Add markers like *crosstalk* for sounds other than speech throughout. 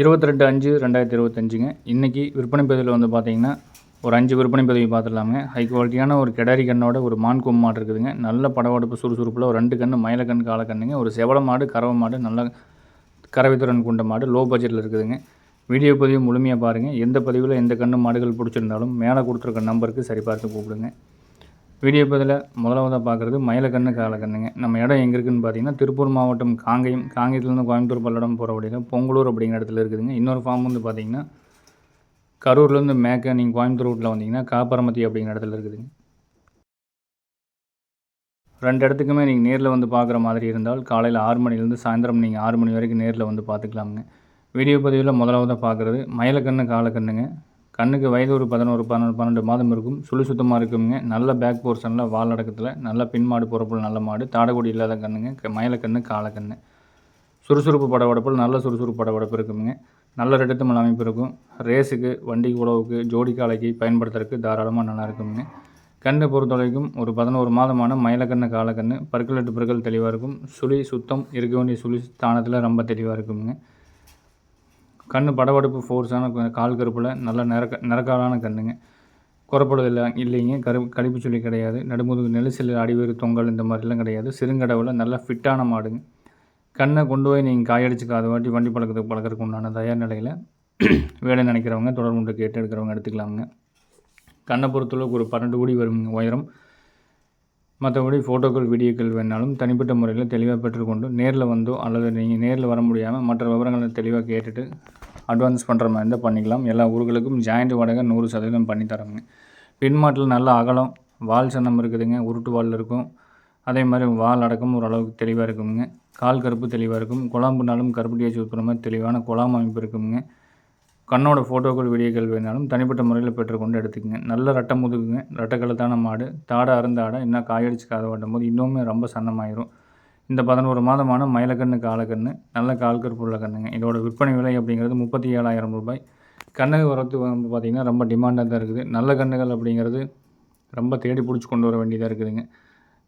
இருபத்தி ரெண்டு அஞ்சு ரெண்டாயிரத்தி இருபத்தஞ்சுங்க. இன்றைக்கி விற்பனை பதிவில் வந்து பார்த்தீங்கன்னா ஒரு அஞ்சு விற்பனை பதிவு பார்த்துடலாமுங்க ஹை குவாலிட்டியான ஒரு கிடாரி கண்ணோட ஒரு மான் கொம்பு மாடு இருக்குதுங்க. நல்ல படவடுப்பு சுறுசுறுப்பில் ஒரு ரெண்டு கன்று மயிலக்கண் காலக்கண்ணுங்க ஒரு செவள மாடு கறவை மாடு நல்ல கறவைத்துறன் கொண்ட மாடு லோ பட்ஜெட்டில் இருக்குதுங்க. வீடியோ பதிவு முழுமையாக பாருங்கள் எந்த பதிவில் எந்த கன்று மாடுகள் பிடிச்சிருந்தாலும் மேலே கொடுத்துருக்க நம்பருக்கு சரி பார்த்து கூப்பிடுங்க. வீடியோ பதில் முதலாவதாக பார்க்குறது மயிலக்கண்ணு காலக்கண்ணுங்க. நம்ம இடம் எங்கே இருக்குதுன்னு பார்த்தீங்கன்னா திருப்பூர் மாவட்டம் காங்கயம் காங்கயத்துலேருந்து கோயம்புத்தூர் பல்லடம் போகிற வழியில் பொங்கலூர் அப்படிங்கிற இடத்துல இருக்குதுங்க. இன்னொரு ஃபார்ம் வந்து பார்த்தீங்கன்னா கரூர்லேருந்து மேக்க நீங்கள் கோயம்புத்தூர் ரூட்டில் வந்தீங்கன்னா காப்பரமத்தி அப்படிங்கிற இடத்துல இருக்குதுங்க. ரெண்டு இடத்துக்குமே நீங்கள் நேரில் வந்து பார்க்குற மாதிரி இருந்தால் காலையில் ஆறு மணிலேருந்து சாயந்தரம் நீங்கள் ஆறு மணி வரைக்கும் நேரில் வந்து பார்த்துக்கலாமுங்க வீடியோ பதிவில் முதலாவதாக பார்க்குறது மயிலக்கண்ணு காலக்கண்ணுங்க. கண்ணுக்கு வயது ஒரு பதினோரு பன்னெண்டு பன்னெண்டு மாதம் இருக்கும். சுழி சுத்தமாக இருக்குங்க. நல்ல பேக் போர்ஷனில் வால் அடக்கத்தில் நல்ல பின்மாடு பொறப்பில் நல்ல மாடு. தாடகுடி இல்லாத கண்ணுங்க. க- மயிலக்கண்ணு காலக்கண்ணு சுறுசுறுப்பு படவடப்பில் நல்ல சுறுசுறுப்பு படவடப்பு இருக்குங்க. நல்ல ரெட்டத்தமிழ் அமைப்பு இருக்கும். ரேஸுக்கு வண்டி உழவுக்கு ஜோடி காலைக்கு பயன்படுத்துறதுக்கு தாராளமாக நல்லா இருக்குங்க. கண்ணை பொறுத்தவரைக்கும் ஒரு பதினோரு மாதமான மயிலக்கண்ணு காலக்கண்ணு பற்களெட்டு பற்கள் தெளிவாக இருக்கும். சுழி சுத்தம் இருக்க வேண்டிய சுழி ஸ்தானத்தில் ரொம்ப தெளிவாக இருக்குங்க. கண் படபடப்பு ஃபோர்ஸான கால் கருப்பில் நல்ல நிறக்க நிறக்காலான கண்ணுங்க. குறப்படுறது இல்லை இல்லைங்க. கரு கடிப்பு சொல்லி கிடையாது. நடுமுதுகு நெரிசல் அடிவேறு தொங்கல் இந்த மாதிரிலாம் கிடையாது. சிறுங்கடவில் நல்லா ஃபிட்டான மாடுங்க. கண்ணை கொண்டு போய் நீங்கள் காயடிச்சு காது வாட்டி வண்டி பழக்கத்துக்கு பழக்கிறதுக்கு உண்டான தயார் நிலையில் *clears throat* வேலை நினைக்கிறவங்க தொடர்பு கொண்டு கேட்டு எடுக்கிறவங்க எடுத்துக்கலாமுங்க. கண்ணை பொறுத்தளவுக்கு ஒரு பன்னெண்டு கோடி வருங்க உயரம். மற்றபடி ஃபோட்டோக்கள் வீடியோக்கள் வேணாலும் தனிப்பட்ட முறையில் தெளிவாக பெற்றுக்கொண்டு நேரில் வந்தோ அல்லது நீங்கள் நேரில் வர முடியாமல் மற்ற விவரங்களை தெளிவாக கேட்டுட்டு அட்வான்ஸ் பண்ணுற மாதிரி இருந்தால் பண்ணிக்கலாம். எல்லா ஊர்களுக்கும் ஜாயிண்ட் வாடகை நூறு சதவீதம் பண்ணி தரோங்க பின்மாட்டில் நல்ல அகலம் வால் சன்னம் இருக்குதுங்க உருட்டு வால் இருக்கும். அதே மாதிரி வால் அடக்கம் ஓரளவுக்கு தெளிவாக இருக்குங்க. கால் கருப்பு தெளிவாக இருக்கும். குழம்புனாலும் கருப்பட்டியை சுற்றுற மாதிரி தெளிவான குழாம் அமைப்பு இருக்குங்க. கண்ணோட ஃபோட்டோக்கள் வீடியோக்கள் வேணாலும் தனிப்பட்ட முறையில் பெற்றுக்கொண்டு எடுத்துக்கங்க. நல்ல ரட்டை முதுகுங்க. ரட்டக்கலத்தான மாடு. தாடை அருந்தாடை இன்னும் காயடிச்சு காதை ஓட்டும் போது இன்னுமே ரொம்ப சன்னமாயிரும். இந்த பதினோரு மாதமான மயிலக்கண்ணு காலக்கண்ணு நல்ல கால் உள்ள கண்ணுங்க. இதோட விற்பனை விலை அப்படிங்கிறது முப்பத்தி ஏழாயிரம் ரூபாய். கண்ணுக்கு வரத்து வந்து பார்த்திங்கன்னா ரொம்ப டிமாண்டாக தான் இருக்குது. நல்ல கண்ணுகள் அப்படிங்கிறது ரொம்ப தேடி பிடிச்சி கொண்டு வர வேண்டியதாக இருக்குதுங்க.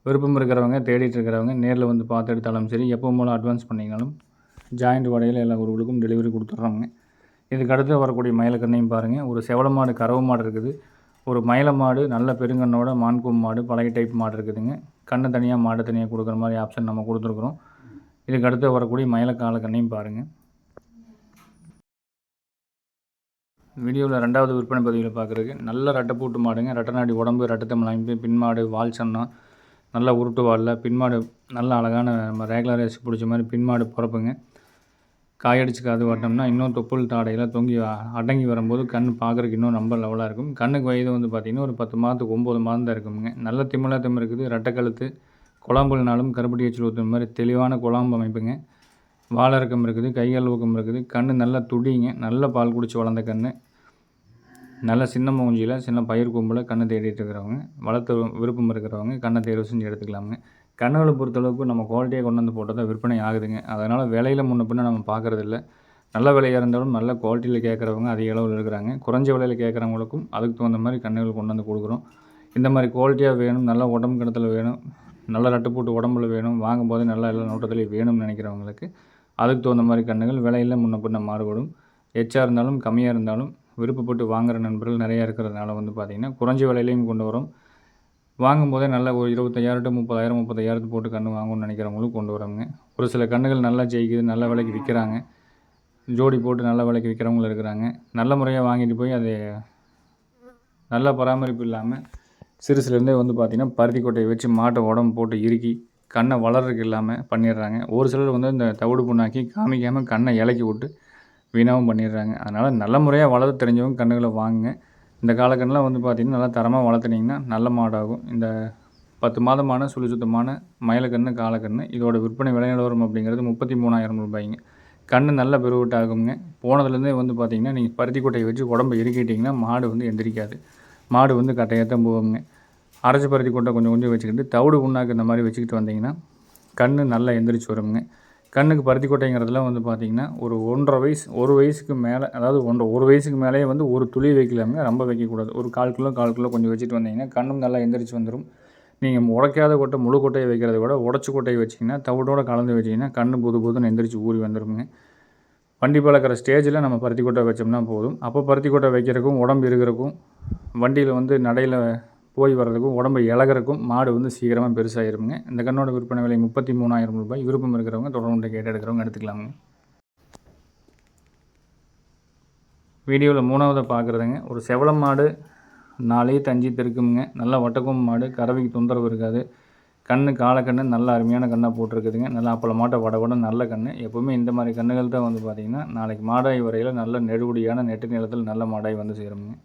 விருப்பம் இருக்கிறவங்க தேடிட்டு இருக்கிறவங்க நேரில் வந்து பார்த்து எடுத்தாலும் சரி எப்போ மூலம் அட்வான்ஸ் பண்ணிங்கனாலும் ஜாயிண்ட் வடையில் எல்லா ஊர்களுக்கும் டெலிவரி கொடுத்துட்றாங்க இதுக்கு அடுத்து வரக்கூடிய மயிலக்கண்ணையும் பாருங்கள் ஒரு செவல மாடு கறவு மாடு இருக்குது. ஒரு மயில மாடு நல்ல பெருங்கண்ணோட மான்கொம்பு மாடு பழைய டைப் மாடு இருக்குதுங்க. கண்ணை தனியாக மாடு தனியாக கொடுக்குற மாதிரி ஆப்ஷன் நம்ம கொடுத்துருக்குறோம். இதுக்கு அடுத்து வரக்கூடிய மயிலக்கால கண்ணையும் பாருங்கள் வீடியோவில் ரெண்டாவது விற்பனை பதிவில் பார்க்குறதுக்கு நல்ல ரெட்டைப்பூட்டு மாடுங்க. ரெட்டநாடி உடம்பு ரெட்டத்தமிழ் அமைப்பு பின்மாடு வால் சன்னம் நல்லா உருட்டு வாலில் பின்மாடு நல்ல அழகான நம்ம ரேகுலர் பிடிச்ச மாதிரி பின்மாடு பிறப்புங்க. காயடிச்சு காது வாட்டோம்னா இன்னும் தொப்புள் தாடையில் தொங்கி அடங்கி வரும்போது கண் பார்க்குறக்கு இன்னும் ரொம்ப லெவலாக இருக்கும். கண்ணுக்கு வயது வந்து பார்த்திங்கன்னா ஒரு பத்து மாதத்துக்கு ஒம்பது மாதம் தான் இருக்குங்க. நல்ல திமிழா திம் இருக்குது ரெட்டை கழுத்து குழம்புனாலும் கருப்பட்டி வச்சு ஊற்றுற மாதிரி தெளிவான குழம்பு அமைப்புங்க. வாழறக்கம் இருக்குது கைகள் ஊக்கம் இருக்குது. கண் நல்லா துடிங்க நல்ல பால் குடித்து வளர்ந்த கண் நல்ல சின்ன மூஞ்சியில் சின்ன பயிர் கொம்பில் கண்ணை தேடிட்டு இருக்கிறவங்க வளர்த்து விருப்பம் இருக்கிறவங்க கண்ணை தேர்வு செஞ்சு எடுத்துக்கலாமுங்க. கன்றுகளை பொறுத்தளவுக்கு நம்ம குவாலிட்டியாக கொண்டு வந்து போட்டால் தான் விற்பனை ஆகுதுங்க. அதனால் விலையில் முன்ன பின்ன நம்ம பார்க்குறதில்ல. நல்ல விலையாக இருந்தாலும் நல்ல குவாலிட்டியில் கேட்குறவங்க அதிக அளவில் இருக்கிறாங்க. குறைஞ்ச விலையில் கேட்குறவங்களுக்கும் அதுக்கு தகுந்த மாதிரி கன்றுகள் கொண்டு வந்து கொடுக்குறோம். இந்த மாதிரி குவாலிட்டியாக வேணும் நல்ல உடம்பு கிணத்துல வேணும் நல்ல ரட்டு போட்டு உடம்புல வேணும் வாங்கும்போது நல்லா எல்லா நோட்டத்துலேயும் வேணும்னு நினைக்கிறவங்களுக்கு அதுக்கு தகுந்த மாதிரி கன்றுகள் விலையில் முன்ன பின்ன மாறுபடும். எச்சா இருந்தாலும் கம்மியாக இருந்தாலும் விருப்பப்பட்டு வாங்குகிற நண்பர்கள் நிறையா இருக்கிறதுனால வந்து பார்த்திங்கன்னா குறைஞ்ச விலையிலையும் கொண்டு வரோம். வாங்கும்போதே நல்ல ஒரு இருபத்தையாயிரம் டு முப்பதாயிரம் முப்பத்தாயிரத்து போட்டு கன்று வாங்கணும்னு நினைக்கிறவங்களும் கொண்டு வராங்க ஒரு சில கன்றுகள் நல்லா ஜெயிக்குது நல்ல விலைக்கு விற்கிறாங்க. ஜோடி போட்டு நல்ல விலைக்கு விற்கிறவங்களும் இருக்கிறாங்க. நல்ல முறையாக வாங்கிட்டு போய் அதை நல்ல பராமரிப்பு இல்லாமல் சிறுசுலேருந்தே வந்து பார்த்திங்கன்னா பருத்தி கொட்டையை வச்சு மாட்டை உடம்பு போட்டு இறுக்கி கண்ணை வளர்றதுக்கு இல்லாமல் பண்ணிடுறாங்க. ஒரு சிலர் வந்து இந்த தவிடு புண்ணாக்கி காமிக்காமல் கண்ணை இலக்கி விட்டு வீணாகவும் பண்ணிடுறாங்க. அதனால் நல்ல முறையாக வளர்த்து தெரிஞ்சவங்க கன்றுகளை வாங்குங்க. இந்த காலக்கண்ணெலாம் வந்து பார்த்திங்கன்னா நல்லா தரமாக வளர்த்துனீங்கன்னா நல்ல மாடாகும். இந்த பத்து மாதமான சுழி சுத்தமான மயிலக்கன்று காலக்கன்று இதோட விற்பனை விலை நிலவரம் அப்படிங்கிறது முப்பத்தி மூணாயிரம் ரூபாய்ங்க. கண் நல்ல பெருவிட்டாகுங்க. போனதுலேருந்தே வந்து பார்த்திங்கன்னா நீங்கள் பருத்தி கொட்டையை வச்சு உடம்பு இறுக்கிட்டிங்கன்னா மாடு வந்து எந்திரிக்காது. மாடு வந்து கட்டையாத்தான் போகுங்க. அரைச்சி பருத்தி கொட்டை கொஞ்சம் கொஞ்சம் வச்சுக்கிட்டு தவிடு புண்ணாக்கு இந்த மாதிரி வச்சுக்கிட்டு வந்தீங்கன்னா கண் நல்லா எந்திரிச்சு வருங்க. கண்ணுக்கு பருத்தி கொட்டைங்கிறதுலாம் வந்து பார்த்திங்கன்னா ஒரு ஒன்றரை வயசு ஒரு வயசுக்கு மேலே அதாவது ஒன்றரை ஒரு வயசுக்கு மேலேயே வந்து ஒரு துளி வைக்கலாமுங்க ரொம்ப வைக்கக்கூடாது. ஒரு கால் கிலோ கால் கிலோ கொஞ்சம் வச்சுட்டு வந்தீங்கன்னா கண்ணும் நல்லா எந்திரிச்சு வந்துடும் நீங்கள் உடைக்காத கொட்டை முழு கொட்டையை வைக்கிறத விட உடச்சி கொட்டையை வச்சிங்கன்னா தவிடோட கலந்து வச்சிங்கன்னா கண்ணு புது புதுன்னு எந்திரிச்சு ஊறி வந்துடுங்க வண்டி பழக்கிற ஸ்டேஜில் நம்ம பருத்தி கொட்டை வச்சோம்னா போதும். அப்போ பருத்தி கொட்டை வைக்கிறதுக்கும் உடம்பு இருக்கிறக்கும் வண்டியில் வந்து நடையில் போய் வர்றதுக்கும் உடம்பு இழகிறக்கும் மாடு வந்து சீக்கிரமாக பெருசாகிருமுங்க இந்த கண்ணோட விற்பனை விலை முப்பத்தி மூணாயிரம் ரூபாய். விருப்பம் இருக்கிறவங்க தொடர்ந்து கேட்டு எடுக்கிறவங்க எடுத்துக்கலாங்க வீடியோவில் மூணாவதை பார்க்குறதுங்க ஒரு செவளம் மாடு நாளே தஞ்சி தெருக்குமுங்க. நல்லா வட்டக்கும் மாடு கறவைக்கு தொந்தரவு இருக்காது. கண்ணு காலக்கண்ணு நல்ல அருமையான கண்ணாக போட்டிருக்குதுங்க. நல்லா அப்பள மாட்டை வட வட நல்ல கண்ணு. எப்போவுமே இந்த மாதிரி கண்ணுகள் தான் வந்து பார்த்திங்கன்னா நாளைக்கு மாடாய் வரையில் நல்ல நெடுபடியான நெட்டு நிலத்தில் நல்ல மாடாய் வந்து சேருங்க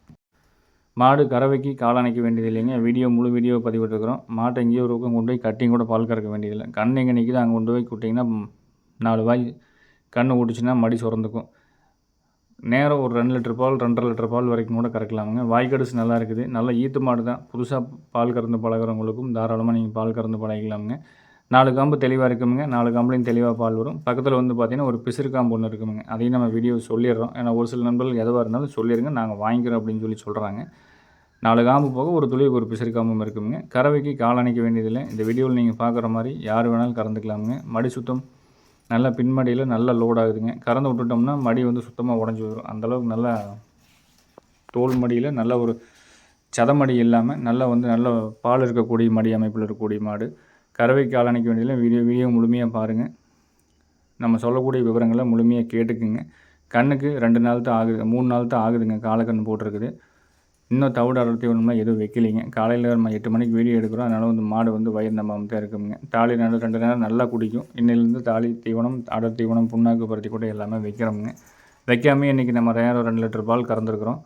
மாடு கறவைக்கு காலணைக்க வேண்டியது இல்லைங்க. வீடியோ முழு வீடியோ பதிவிட்டுருக்குறோம். மாட்டை எங்கேயோ ஒரு பக்கம் கொண்டு போய் கட்டிங் கூட பால் கறக்க வேண்டியதில்லை. கண் எங்கே நிற்கிது அங்கே கொண்டு போய் விட்டிங்கன்னா நாலு வாய் கண் ஓடிச்சுன்னா மடி சுரந்துக்கும். நேரம் ஒரு ரெண்டு லிட்டர் பால் ரெண்டரை லிட்டர் பால் வரைக்கும் கூட கறக்கலாமுங்க. வாய்க்கடிச்சு நல்லா இருக்குது. நல்லா ஈத்து மாடு தான். புதுசாக பால் கறந்து பழகிறவங்களுக்கும் தாராளமாக நீங்கள் பால் கறந்து பழகிக்கலாமுங்க. நாலு காம்பு தெளிவாக இருக்குமுங்க. நாலு காம்புலையும் தெளிவாக பால் வரும். பக்கத்தில் வந்து பார்த்திங்கன்னா ஒரு பிசிறு காம்பு ஒன்று இருக்குமுங்க. அதையும் நம்ம வீடியோ சொல்லிடுறோம். ஏன்னா ஒரு சில நண்பர்கள் எதுவாக இருந்தாலும் சொல்லிடுங்க. நாங்கள் வாங்கிக்கிறோம் அப்படின்னு சொல்லி சொல்கிறாங்க நாலு காம்பு போக ஒரு துளிக்கு ஒரு பிசிறு காம்பும் இருக்குமுங்க. கறவைக்கு காலணிக்க வேண்டியதில்லை. இந்த வீடியோவில் நீங்கள் பார்க்குற மாதிரி யார் வேணாலும் கறந்துக்கலாமுங்க. மடி சுத்தம் நல்லா பின்மடியில் நல்லா லோட் ஆகுதுங்க. கறந்து விட்டுட்டோம்னா மடி வந்து சுத்தமாக உடஞ்சி வரும் அந்தளவுக்கு நல்லா தோல் மடியில் நல்ல ஒரு சதமடி இல்லாமல் நல்லா வந்து நல்ல பால் இருக்கக்கூடிய மடி அமைப்பில் இருக்கக்கூடிய மாடு. கறவை காலணிக்க வேண்டியதில் வீடியோ வீடியோ முழுமையாக பாருங்கள் நம்ம சொல்லக்கூடிய விவரங்களை முழுமையாக கேட்டுக்குங்க. கண்ணுக்கு ரெண்டு நாள் தான் ஆகுது மூணு நாள் தான் ஆகுதுங்க. காலக்கண் போட்டிருக்குது. இன்னும் தவிடு அடர்த்தி ஒன்றும்லாம் எதுவும் வைக்கலிங்க. காலையில் நம்ம எட்டு மணிக்கு வீடியோ எடுக்கிறோம். அதனால் வந்து மாடு வந்து வயிறு நம்ம தான் இருக்குங்க. தாலி நடு ரெண்டு நேரம் நல்லா குடிக்கும். இன்னிலேருந்து தாலி தீவனம் அடர் தீவனம் புண்ணாக்கு பருத்தி கூட எல்லாமே வைக்கிறோமுங்க. வைக்காமே இன்றைக்கி நம்ம நேரம் ரெண்டு லிட்டர் பால் கறந்துருக்குறோம்.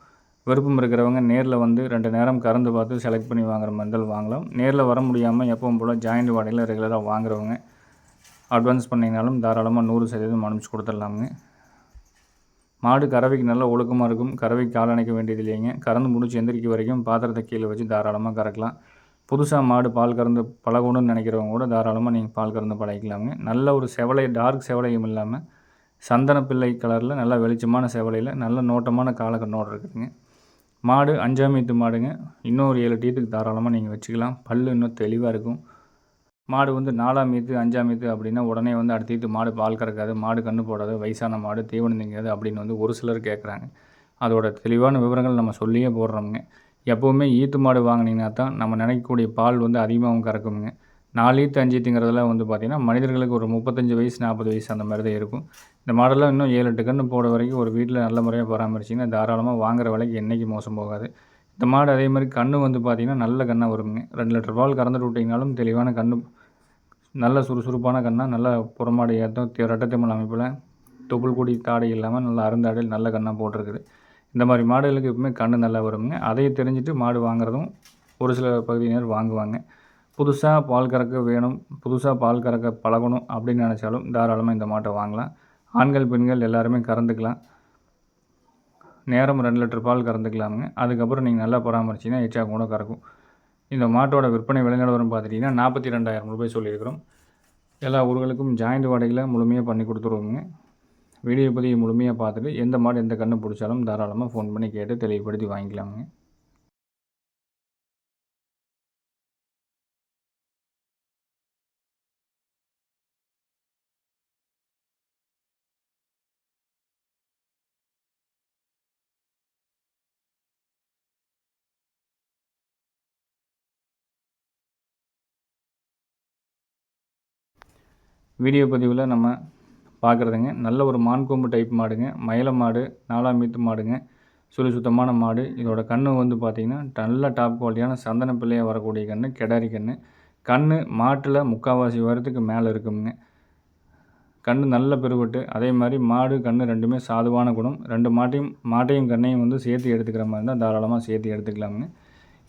விருப்பம் இருக்கிறவங்க நேரில் வந்து ரெண்டு நேரம் கறந்து பார்த்து செலக்ட் பண்ணி வாங்குற மாதிரி வாங்கலாம். நேரில் வர முடியாமல் எப்பவும் போல் ஜாயிண்ட் வாடகையில் ரெகுலராக வாங்குறவங்க அட்வான்ஸ் பண்ணிங்கனாலும் தாராளமாக நூறு சதவீதம் அனுப்பிச்சி கொடுத்துடலாமுங்க. மாடு கறவைக்கு நல்லா ஒழுக்கமாக இருக்கும். கறவைக்கு கால் அணைக்க வேண்டியது இல்லைங்க. கறந்து முடிச்சு எந்திரிக்க வரைக்கும் பாத்திரத்தை கீழே வச்சு தாராளமாக கறக்கலாம். புதுசாக மாடு பால் கறந்து பழகணும்னு நினைக்கிறவங்க கூட தாராளமாக நீங்கள் பால் கறந்து பழகிக்கலாங்க நல்ல ஒரு செவலை டார்க் செவலையும் இல்லாமல் சந்தன பிள்ளை கலரில் நல்லா வெளிச்சமான செவலையில் நல்ல நோட்டமான காலக்கண்ணோடு இருக்குதுங்க. மாடு அஞ்சாமீத்து மாடுங்க. இன்னும் ஒரு ஏழு டீத்துக்கு தாராளமாக நீங்கள் வச்சுக்கலாம். பல் இன்னும் தெளிவாக இருக்கும். மாடு வந்து நாலாம் மீத்து அஞ்சாம் மீத்து அப்படின்னா உடனே வந்து அடுத்து மாடு பால் கறக்காது மாடு கன்று போடாது வயசான மாடு தீவனம் திங்காது அப்படின்னு வந்து ஒரு சிலர் கேட்குறாங்க அதோட தெளிவான விவரங்கள் நம்ம சொல்லியே போடுறோமுங்க. எப்போவுமே ஈத்து மாடு வாங்கினீங்கன்னா தான் நம்ம நினைக்கக்கூடிய பால் வந்து அதிகமாகவும் கறக்குமுங்க. நாலு ஈத்து அஞ்சு வந்து பார்த்திங்கன்னா மனிதர்களுக்கு ஒரு முப்பத்தஞ்சு வயசு நாற்பது வயசு அந்த மாதிரி தான் இருக்கும். இந்த மாடலில் இன்னும் ஏழு எட்டு கன்று போட வரைக்கும் ஒரு வீட்டில் நல்ல முறையாக பராமரிச்சிங்கன்னா தாராளமாக வாங்குற விலைக்கு என்றைக்கு மோசம் போகாது. இந்த மாடு அதே மாதிரி கன்று வந்து பார்த்திங்கன்னா நல்ல கண்ணாக வருங்க. ரெண்டு லிட்டர் பால் கறந்துட்டு விட்டிங்கனாலும் தெளிவான கன்று நல்ல சுறுசுறுப்பான கண்ணாக நல்ல புறமாடு ஏற்றம் ரெட்டத்திமல் அமைப்பில் தொப்புள் கொடி தாடை இல்லாமல் நல்ல அருந்தாடையில் நல்ல கண்ணாக போட்டிருக்குது. இந்த மாதிரி மாடுகளுக்கு எப்பவுமே கண்ணு நல்லா வருங்க. அதையே தெரிஞ்சுட்டு மாடு வாங்குறதும் ஒரு சில பகுதியினர் வாங்குவாங்க. புதுசாக பால் கறக்க வேணும் புதுசாக பால் கறக்க பழகணும் அப்படின்னு நினச்சாலும் தாராளமாக இந்த மாட்டை வாங்கலாம். ஆண்கள் பெண்கள் எல்லாருமே கறந்துக்கலாம். நேரம் ரெண்டு லிட்டர் பால் கறந்துக்கலாமுங்க. அதுக்கப்புறம் நீங்கள் நல்லா பராமரிச்சிங்கன்னா எச்சா கூட கறக்கும். இந்த மாட்டோட விற்பனை விலைநிலவரம் பார்த்துட்டிங்கன்னா நாற்பத்தி ரெண்டாயிரம் ரூபாய் சொல்லியிருக்கிறோம். எல்லா ஊர்களுக்கும் ஜாயிண்ட் வாடகையில் முழுமையாக பண்ணி கொடுத்துருவோங்க வீடியோ பதிவு முழுமையாக பார்த்துட்டு எந்த மாடு எந்த கண்ணு பிடிச்சாலும் தாராளமாக ஃபோன் பண்ணி கேட்டு தெளிவுபடுத்தி வாங்கிக்கலாமுங்க. வீடியோ பதிவில் நம்ம பார்க்குறதுங்க நல்ல ஒரு மான்கொம்பு டைப் மாடுங்க. மயில மாடு நாலாம் மீத்து மாடுங்க. சுழி சுத்தமான மாடு. இதோட கண் வந்து பார்த்திங்கன்னா நல்ல டாப் குவாலிட்டியான சந்தன பிள்ளையாக வரக்கூடிய கண் கெடாரி கண் கண் மாட்டில் முக்கால்வாசி வரத்துக்கு மேலே இருக்குங்க. கண் நல்ல பெருவட்டு. அதே மாதிரி மாடு கண் ரெண்டுமே சாதுவான குணம். ரெண்டு மாட்டையும் மாட்டையும் கண்ணையும் வந்து சேர்த்து எடுத்துக்கிற மாதிரி இருந்தால் தாராளமாக சேர்த்து எடுத்துக்கலாமுங்க.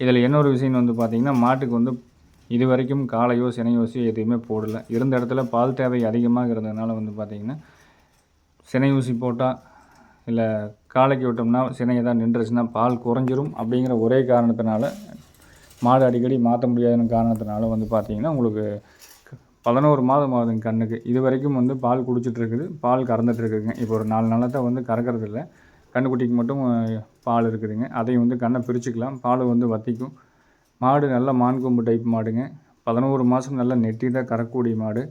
இதில் என்ன ஒரு விஷயம் வந்து பார்த்திங்கன்னா மாட்டுக்கு வந்து இது வரைக்கும் காலையோ சினையோசியோ எதுவுமே போடலை. இருந்த இடத்துல பால் தேவை அதிகமாக இருந்ததுனால வந்து பார்த்திங்கன்னா சினை ஊசி போட்டால் இல்லை காலைக்கு விட்டோம்னா சினை தான் நின்றுச்சுன்னா பால் குறைஞ்சிரும் அப்படிங்கிற ஒரே காரணத்தினால மாடு அடிக்கடி மாற்ற முடியாதுன்னு காரணத்தினால வந்து பார்த்திங்கன்னா உங்களுக்கு பதினோரு மாதம் ஆகுதுங்க கண்ணுக்கு. இது வரைக்கும் வந்து பால் குடிச்சிட்ருக்குது பால் கறந்துட்டுருக்குதுங்க இப்போ ஒரு நாலு நாளத்தை வந்து கறக்கிறதில்ல. கண்ணுக்குட்டிக்கு மட்டும் பால் இருக்குதுங்க. அதையும் வந்து கண்ணை பிரிச்சுக்கலாம். பால் வந்து வத்திக்கும். மாடு நல்ல மான்கொம்பு டைப் மாடுங்க. பதினோரு மாதம் நல்லா நெட்டிட்டாக கறக்கக்கூடிய மாடு.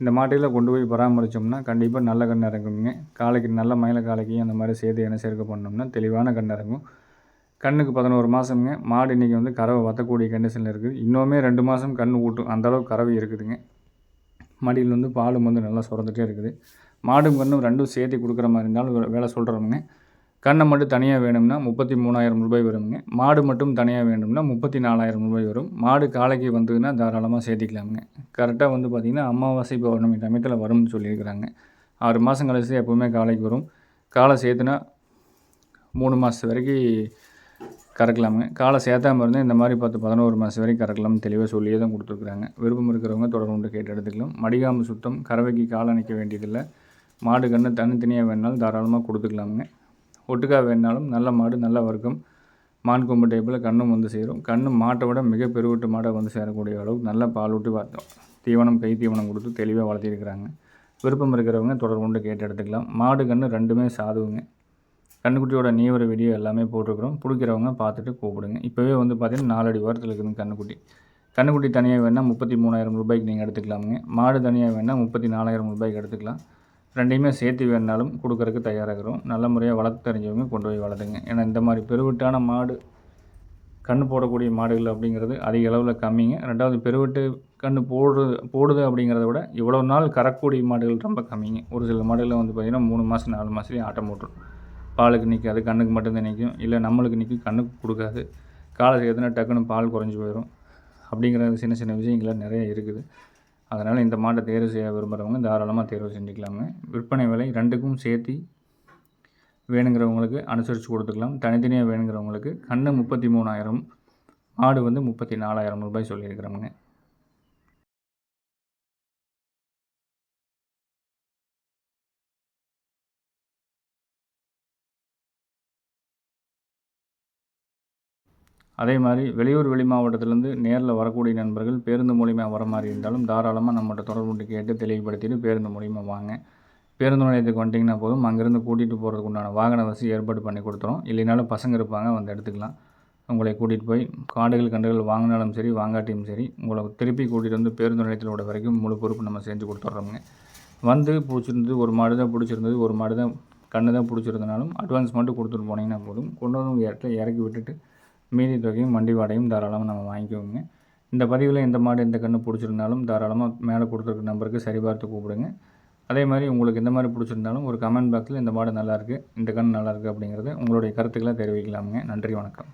இந்த மாட்டையில் கொண்டு போய் பராமரித்தோம்னா கண்டிப்பாக நல்ல கன்று இறங்குங்க. காலைக்கு நல்ல மயில காலைக்கு அந்த மாதிரி சேர்த்து என்ன சேர்க்க பண்ணோம்னா தெளிவான கன்று இறங்கும். கண்ணுக்கு பதினோரு மாதமுங்க மாடு இன்றைக்கி வந்து கறவை வத்தக்கூடிய கண்டிஷனில் இருக்குது. இன்னுமே ரெண்டு மாதம் கண் ஊட்டும். அந்தளவுக்கு கறவை இருக்குதுங்க. மடியில் வந்து பாலும் வந்து நல்லா சுரந்துகிட்டே இருக்குது. மாடும் கண்ணும் ரெண்டும் சேர்த்து கொடுக்குற மாதிரி இருந்தாலும் வேலை சொல்கிறவங்க கண்ணை மட்டும் தனியாக வேணும்னா முப்பத்தி மூணாயிரம் ரூபாய் வருங்க. மாடு மட்டும் தனியாக வேணும்னா முப்பத்தி நாலாயிரம் ரூபாய் வரும். மாடு காலைக்கு வந்ததுன்னா தாராளமாக சேர்த்திக்கலாமுங்க. கரெக்டாக வந்து பார்த்திங்கன்னா அமாவாசை பௌர்ணமி சமயத்தில் வரும்னு சொல்லியிருக்கிறாங்க. ஆறு மாதம் கழிச்சு எப்போவுமே காலைக்கு வரும். காலை சேர்த்துனா மூணு மாதத்து வரைக்கும் கறக்கலாமுங்க. காலை சேர்த்தாமல் இருந்தால் இந்த மாதிரி பத்து பதினோரு மாதம் வரைக்கும் கறக்கலாம்னு தெளிவாக சொல்லியே தான் கொடுத்துருக்குறாங்க. விருப்பம் இருக்கிறவங்க தொடர்ந்து கேட்டு எடுத்துக்கலாம். மடிகாம்பு சுத்தம் கறவைக்கு காலை நிற்க வேண்டியதில்லை. மாடு கன்று தனித்தனியாக வேணாலும் தாராளமாக கொடுத்துக்கலாமுங்க. ஒட்டுக்காக வேணாலும் நல்ல மாடு நல்ல வர்க்கம். மான் கொம்பு டைப்பில் கண்ணும் வந்து சேரும். கண்ணு மாட்டை விட மிக பெருவிட்டு மாடை வந்து சேரக்கூடிய அளவுக்கு நல்ல பால் விட்டு பார்த்தோம். தீவனம் கை தீவனம் கொடுத்து தெளிவாக வளர்த்திருக்கிறாங்க. விருப்பம் இருக்கிறவங்க தொடர்பு கொண்டு கேட்டு எடுத்துக்கலாம். மாடு கன்று ரெண்டுமே சாதுவுங்க. கண்ணுக்குட்டியோட நீவர வீடியோ எல்லாமே போட்டிருக்கிறோம். பிடிக்கிறவங்க பார்த்துட்டு கூப்பிடுங்க. இப்போவே வந்து பார்த்திங்கன்னா நாலடி வாரத்தில் இருக்குதுங்க கண்ணுக்குட்டி. கண்ணுக்குட்டி தனியாக வேணால் முப்பத்தி மூணாயிரம் ரூபாய்க்கு நீங்கள் எடுத்துக்கலாமுங்க. மாடு தனியாக வேணால் முப்பத்தி நாலாயிரம் ரூபாய்க்கு எடுத்துக்கலாம். ரெண்டையுமே சேர்த்து வேணாலும் கொடுக்குறக்கு தயாராகிறோம். நல்ல முறையாக வளர்த்து தெரிஞ்சவங்க கொண்டு போய் வளர்த்துங்க. ஏன்னா இந்த மாதிரி பெருவிட்டான மாடு கன்று போடக்கூடிய மாடுகள் அப்படிங்கிறது அதிக அளவில் கம்மிங்க. ரெண்டாவது பெருவிட்டு கன்று போடுறது போடுது அப்படிங்கிறத விட இவ்வளோ நாள் கறக்கூடிய மாடுகள் ரொம்ப கம்மிங்க. ஒரு சில மாடுகளில் வந்து பார்த்திங்கன்னா மூணு மாதம் நாலு மாதத்துலேயும் ஆட்டம் போட்டுரும். பாலுக்கு நிற்காது கண்ணுக்கு மட்டும்தான் நிற்கும் இல்லை நம்மளுக்கு நிற்கும் கண்ணுக்கு கொடுக்காது. காலத்துக்கு எதுனா டக்குன்னு பால் குறைஞ்சி போயிடும் அப்படிங்கிற சின்ன சின்ன விஷயங்கள்லாம் நிறைய இருக்குது. அதனால் இந்த மாட்டை தேர்வு செய்ய விரும்புகிறவங்க தாராளமாக தேர்வு செஞ்சுக்கலாங்க. விற்பனை விலை ரெண்டுக்கும் சேர்த்து வேணுங்கிறவங்களுக்கு அனுசரித்து கொடுத்துக்கலாம். தனித்தனியாக வேணுங்கிறவங்களுக்கு கண்ணு முப்பத்தி மூணாயிரம் மாடு வந்து முப்பத்தி நாலாயிரம் ரூபாய் சொல்லியிருக்கிறவங்க அதே மாதிரி வெளியூர் வெளி மாவட்டத்திலேருந்து நேரில் வரக்கூடிய நண்பர்கள் பேருந்து மூலிமா வர மாதிரி இருந்தாலும் தாராளமாக நம்மகிட்ட தொடர்பு கேட்டு தெளிவுபடுத்திட்டு பேருந்து மூலிமா வாங்க. பேருந்து நிலையத்துக்கு வந்துட்டிங்கன்னா போதும். அங்கேருந்து கூட்டிகிட்டு போகிறதுக்கு உண்டான வாகன வசதி ஏற்பாடு பண்ணி கொடுத்துரும் இல்லைனாலும் பசங்க இருப்பாங்க வந்து எடுத்துக்கலாம். உங்களை கூட்டிகிட்டு போய் காடுகள் கண்டுகள் வாங்கினாலும் சரி வாங்காட்டியும் சரி உங்களை திருப்பி கூட்டிகிட்டு வந்து பேருந்து நிலையத்தில் விட வரைக்கும் முழு பொறுப்பு நம்ம செஞ்சு கொடுத்துட்றோங்க வந்து பிடிச்சிருந்தது ஒரு மாடு தான் பிடிச்சிருந்தது. ஒரு மாடு தான் கண்ணு தான் பிடிச்சிருந்தனாலும் அட்வான்ஸ் மட்டும் கொடுத்துட்டு போனீங்கன்னா போதும். கொண்டு வந்து இடத்துல இறக்கி விட்டுட்டு மீதி தொகையும் வண்டி வாடகையும் தாராளமாக நம்ம வாங்கிக்குவோங்க இந்த பதிவில் எந்த மாடு எந்த கன்று பிடிச்சிருந்தாலும் தாராளமாக மேலே கொடுத்துருக்க நம்பருக்கு சரிபார்த்து கூப்பிடுங்க. அதே மாதிரி உங்களுக்கு எந்த மாதிரி பிடிச்சிருந்தாலும் ஒரு கமெண்ட் பாக்ஸில் இந்த மாடு நல்லாயிருக்கு இந்த கன்று நல்லாயிருக்கு அப்படிங்கிறது உங்களுடைய கருத்துக்களை தெரிவிக்கலாமுங்க. நன்றி வணக்கம்.